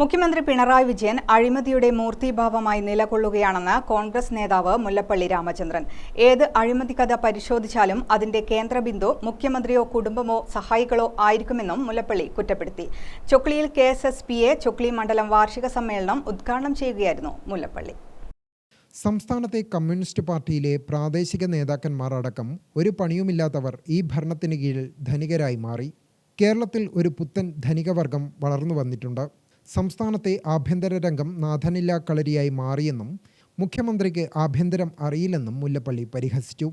മുഖ്യമന്ത്രി പിണറായി വിജയൻ അഴിമതിയുടെ മൂർത്തിഭാവമായി നിലകൊള്ളുകയാണെന്ന് കോൺഗ്രസ് നേതാവ് മുല്ലപ്പള്ളി രാമചന്ദ്രൻ. ഏത് അഴിമതി കഥ പരിശോധിച്ചാലും അതിന്റെ കേന്ദ്രബിന്ദു മുഖ്യമന്ത്രിയോ കുടുംബമോ സഹായികളോ ആയിരിക്കുമെന്നും മുല്ലപ്പള്ളി കുറ്റപ്പെടുത്തി. ചൊക്ലിയിൽ K S S P A Chokli മണ്ഡലം വാർഷിക സമ്മേളനം ഉദ്ഘാടനം ചെയ്യുകയായിരുന്നു മുല്ലപ്പള്ളി. സംസ്ഥാനത്തെ കമ്മ്യൂണിസ്റ്റ് പാർട്ടിയിലെ പ്രാദേശിക നേതാക്കന്മാർ അടക്കം ഒരു പണിയുമില്ലാത്തവർ ഈ ഭരണത്തിന് കീഴിൽ ധനികരായി മാറി. കേരളത്തിൽ ഒരു പുത്തൻ ധനികവർഗം വളർന്നു വന്നിട്ടുണ്ട്. സംസ്ഥാനത്തെ ആഭ്യന്തര രംഗം നാഥനില്ലാ കളരിയായി മാറിയെന്നും മുഖ്യമന്ത്രിക്ക് ആഭ്യന്തരം അറിയില്ലെന്നും മുല്ലപ്പള്ളി പരിഹസിച്ചു.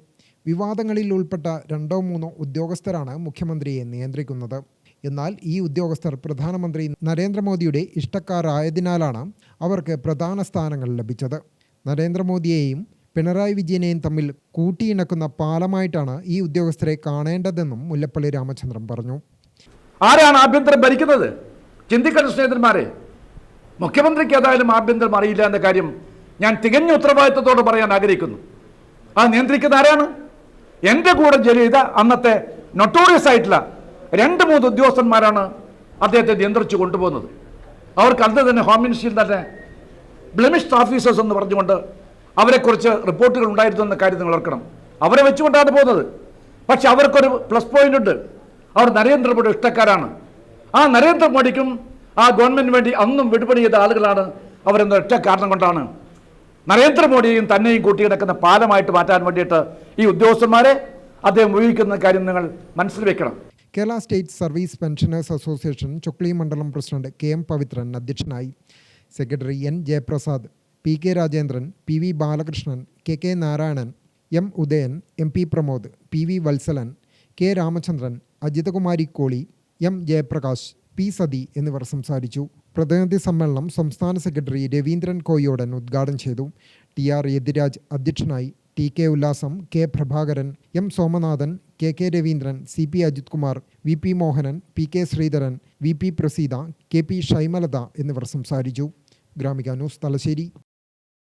വിവാദങ്ങളിൽ ഉൾപ്പെട്ട രണ്ടോ മൂന്നോ ഉദ്യോഗസ്ഥരാണ് മുഖ്യമന്ത്രിയെ നിയന്ത്രിക്കുന്നത്. എന്നാൽ ഈ ഉദ്യോഗസ്ഥർ പ്രധാനമന്ത്രി നരേന്ദ്രമോദിയുടെ ഇഷ്ടക്കാരായതിനാലാണ് അവർക്ക് പ്രധാന സ്ഥാനങ്ങൾ ലഭിച്ചത്. നരേന്ദ്രമോദിയെയും പിണറായി വിജയനെയും തമ്മിൽ കൂട്ടിയിണക്കുന്ന പാലമായിട്ടാണ് ഈ ഉദ്യോഗസ്ഥരെ കാണേണ്ടതെന്നും മുല്ലപ്പള്ളി രാമചന്ദ്രൻ പറഞ്ഞു. ആരാണ് ആഭ്യന്തരം ഭരിക്കുന്നത്? ചിന്തിക്കണം സ്നേഹിതന്മാരെ. മുഖ്യമന്ത്രിക്ക് ഏതായാലും ആഭ്യന്തരം അറിയില്ല എന്ന കാര്യം ഞാൻ തികഞ്ഞ ഉത്തരവാദിത്വത്തോടെ പറയാൻ ആഗ്രഹിക്കുന്നു. ആ നിയന്ത്രിക്കുന്ന ആരാണ്? എന്റെ കൂടെ ജോലി ചെയ്ത അന്നത്തെ നൊട്ടോറിയസ് ആയിട്ടുള്ള രണ്ട് മൂന്ന് ഉദ്യോഗസ്ഥന്മാരാണ് അദ്ദേഹത്തെ നിയന്ത്രിച്ചു കൊണ്ടുപോകുന്നത്. അവർക്ക് അന്ന് തന്നെ ഹോം മിനിസ്ട്രിയിൽ തന്നെ ബ്ലെമിഷ്ഡ് ഓഫീസേഴ്സ് എന്ന് പറഞ്ഞുകൊണ്ട് അവരെക്കുറിച്ച് റിപ്പോർട്ടുകൾ ഉണ്ടായിരുന്നു എന്ന കാര്യം നിങ്ങൾ ഓർക്കണം. അവരെ വെച്ചുകൊണ്ടാണ് പോകുന്നത്. പക്ഷെ അവർക്കൊരു പ്ലസ് പോയിന്റ് ഉണ്ട്. അവർ നരേന്ദ്രമോദി ഇഷ്ടക്കാരാണ്. ആ നരേന്ദ്രമോദിക്കും ആ ഗവൺമെന്റിന് വേണ്ടി അന്നും വിടുപണി ചെയ്ത ആളുകളാണ് അവരെന്ന ഒറ്റ കാരണം കൊണ്ടാണ്. നരേന്ദ്രമോദിയെയും തന്നെയും കൂട്ടി കിടക്കുന്ന പാലമായിട്ട് മാറ്റാൻ വേണ്ടിയിട്ട് ഈ ഉദ്യോഗസ്ഥന്മാരെ അദ്ദേഹം ഉപയോഗിക്കുന്ന കാര്യം നിങ്ങൾ മനസ്സിൽ വെക്കണം. Kerala state service pensioners association Chokli മണ്ഡലം പ്രസിഡന്റ് കെ എം പവിത്രൻ അധ്യക്ഷനായി. Secretary N Jayaprasad P K Rajendran P V Balakrishnan K K Narayanan M Udayan M P Pramod P V Valsalan K Ramachandran Ajithakumari Koli M Jayaprakash P Sathi എന്നിവർ സംസാരിച്ചു. പ്രതിനിധി സമ്മേളനം സംസ്ഥാന secretary Raveendran Koyodan ഉദ്ഘാടനം ചെയ്തു. T R Yathiraj അധ്യക്ഷനായി T K Ullasam K Prabhakaran M Somanathan K K Raveendran C P Ajith Kumar V P Mohanan P K Sreedharan V P Praseetha K P Shymalatha എന്നിവർ സംസാരിച്ചു. Gramika news Thalassery.